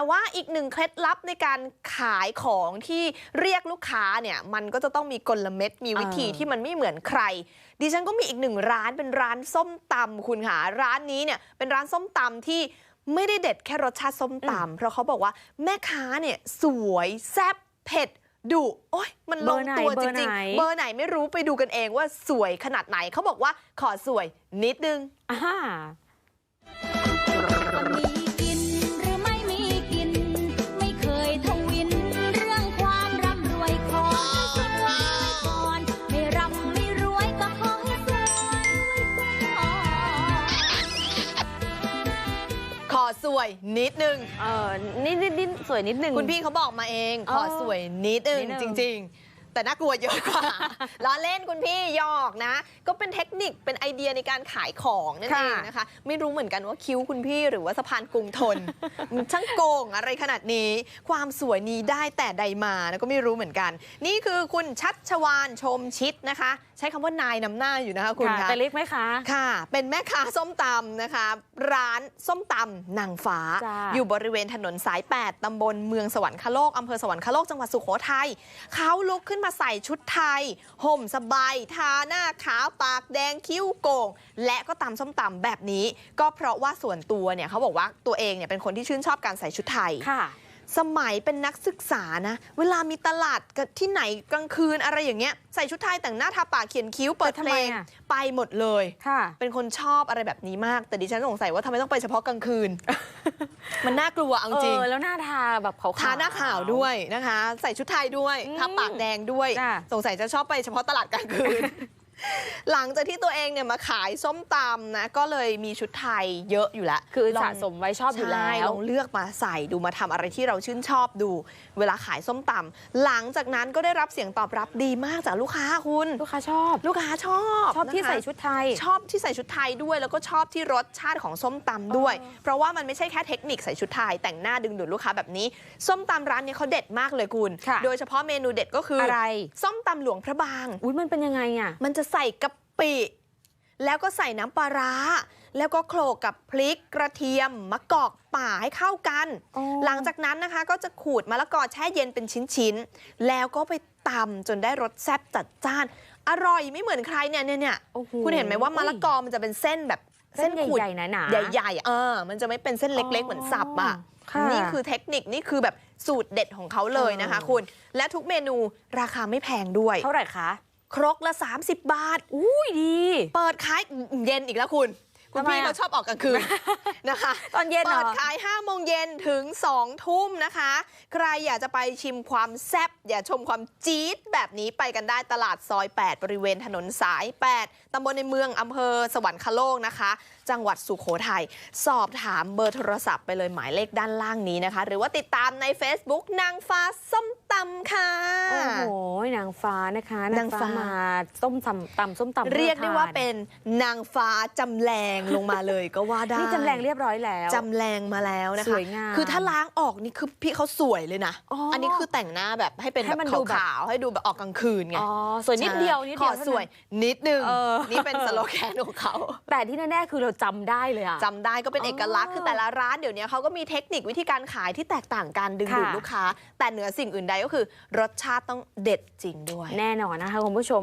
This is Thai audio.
แต่ว่าอีกหนึ่งเคล็ดลับในการขายของที่เรียกลูกค้าเนี่ยมันก็จะต้องมีกลเม็ดมีวิธีเออที่มันไม่เหมือนใคร ดิฉันก็มีอีกหนึ่งร้านเป็นร้านส้มตำคุณค่ะร้านนี้เนี่ยเป็นร้านส้มตำที่ไม่ได้เด็ดแค่รสชาติส้มตำเพราะเขาบอกว่าแม่ค้าเนี่ยสวยแซ่บเผ็ดดุโอ้ยมันลงตัวเบจอร์ไหนริงเบอร์ไหนๆเบอร์ไหนไม่รู้ไปดูกันเองว่าสวยขนาดไหนเขาบอกว่าขอสวยนิดนึงอ่า วยนิดนึง เออนิดนิดนิดสวยนิดหนึ่งคุณพี่เขาบอกมาเองอ๋ขออสวยนิดนึงนิดนึงจริง ๆ แต่น่ากลัวเยอะกว่าล้อเล่นคุณพี่หยอกนะ ก็เป็นเทคนิคเป็นไอเดียในการขายของนั่นเองนะคะ ไม่รู้เหมือนกันว่าคิ้วคุณพี่หรือว่าสะพานกรุงทนมันช่างโกงอะไรขนาดนี้ ความสวยนี้ได้แต่ใดมานะก็ไม่รู้เหมือนกัน นี่คือคุณชัชวานชมชิดนะคะ ใช้คำว่านายนำหน้าอยู่นะคะคุณค่ะคะแต่เล็กไหมคะค่ะ เป็นแม่ค้าส้มตำนะคะ ร้านส้มตำนางฟ้าจ้าอยู่บริเวณถนนสาย 8ตำบลเมืองสวรรคโลกอำเภอสวรรคโลกจังหวัดสุโขทัยเขาลุกขึ้นมาใส่ชุดไทย ห่มสบาย ทาหน้าขาวปากแดงคิ้วโก่ง และก็ตำส้มตำแบบนี้ ก็เพราะว่าส่วนตัวเนี่ยเขาบอกว่าตัวเองเนี่ยเป็นคนที่ชื่นชอบการใส่ชุดไทยค่ะสมัยเป็นนักศึกษานะ เวลามีตลาดกับที่ไหนกลางคืนอะไรอย่างเงี้ยใส่ชุดไทยแต่งหน้าทาปากเขียนคิ้วเปิดแต่เพทำลไมงอะไปหมดเลยค่ะเป็นคนชอบอะไรแบบนี้มาก แต่ดิฉันสงสัยว่าทำไมต้องไปเฉพาะกลางคืน มันน่ากลัวเอาจริงเออแล้วหน้าทาแบบขาวๆทาหน้าขาวด้วยนะคะ ใส่ชุดไทยด้วยอืมทาปากแดงด้วยจ้ะสงสัยจะชอบไปเฉพาะตลาดกลางคืน หลังจากที่ตัวเองเนี่ยมาขายส้มตำนะ ก็เลยมีชุดไทยเยอะอยู่แล้วคือลงสะสมไว้ชอบอยู่แล้ใช่วลองเลือกมาใส่ดูมาทำอะไรที่เราชื่นชอบดู เวลาขายส้มตำหลังจากนั้นก็ได้รับเสียงตอบรับดีมากจากลูกค้าคุณ ลูกค้าชอบ ลูกค้าชอบชอบที่นะคะใส่ชุดไทย ชอบที่ใส่ชุดไทยด้วย แล้วก็ชอบที่รสชาติของส้มตำด้วย เพราะว่ามันไม่ใช่แค่เทคนิคใส่ชุดไทย แต่งหน้าดึงดูดลูกค้าแบบนี้ ส้มตำร้านนี้เขาเด็ดมากเลยคุณค่ะโดยเฉพาะเมนูเด็ดก็คือออะไร ส้มตำหลวงพระบางอุ้ยมันเป็นยังไงอะมันจะใส่กะปิ แล้วก็ใส่น้ำปลาร้า แล้วก็โขลกกับพริกกระเทียมมะกอกป่าให้เข้ากันอ๋อหลังจากนั้นนะคะก็จะขูดมะละกอแช่เย็นเป็นชิ้นๆ แล้วก็ไปตำจนได้รสแซ่บจัดจ้าน อร่อยไม่เหมือนใครเนี่ยเนี่ยเนี่ยโอ้โหคุณเห็นไหมว่ามะละกอมันจะเป็นเส้นแบบเส้นขูดใหญ่ๆหนาๆใหญ่ๆเออมันจะไม่เป็นเส้นเล็ก ๆ เหมือนสับอะค่ะนี่คือเทคนิคนี่คือแบบสูตรเด็ดของเขาเลยนะคะเออคุณ และทุกเมนูราคาไม่แพงด้วย เท่าไหร่คะ ครกละ30บาทอุ้ยดีเปิดขายเย็นอีกแล้วคุณ คุณทำไมพี่อะเขาชอบออกกลางคืนนะคะ ตอนเย็นเหรเปิอดขาย5โมงเย็นถึง2ทุ่มนะคะ ใครอยากจะไปชิมความแซ่บอย่าชมความจี๊ดแบบนี้ไปกันได้ตลาดซอย 8 บริเวณถนนสาย 8 ตำบลในเมืองอำเภอสวรรคโลกนะคะ จังหวัดสุโขทัยสอบถามเบอร์โทรศัพท์ไปเลยหมายเลขด้านล่างนี้นะคะ หรือว่าติดตามใน Facebook นางฟ้าส้มตำค่ะ โอ้โห นางฟ้านะคะ นางฟ้ามาส้มตำตำส้มตำเรียกได้ว่าทเป็นนางฟ้าจำแรงลงมาเลยก็ว่าได้นี่จำแรงเรียบร้อยแล้ว จำแรงมาแล้วนะคะสวยงามคือถ้าล้างออกนี่คือพี่เขาสวยเลยนะอ๋ออันนี้คือแต่งหน้าแบบให้เป็นให้แบบมันดูแบบขาวๆให้ดูแบบออกกลางคืนไงอ๋อสวยนิดเดียวนิดขเดีอยวเท่านั้นสวยนิดนึงเออนี่เป็นสโลแกนของเขาแต่ที่แน่ๆคือเราจำได้เลยอะจำได้ก็เป็นอ๋อเอกลักษณ์คือแต่ละร้านเดี๋ยวนี้เขาก็มีเทคนิควิธีการขายที่แตกต่างกันดึงดูดค่ะลูกค้า แต่เหนือสิ่งอื่นใดก็คือรสชาติต้องเด็ดจริงด้วย แน่นอนนะคะคุณผู้ชม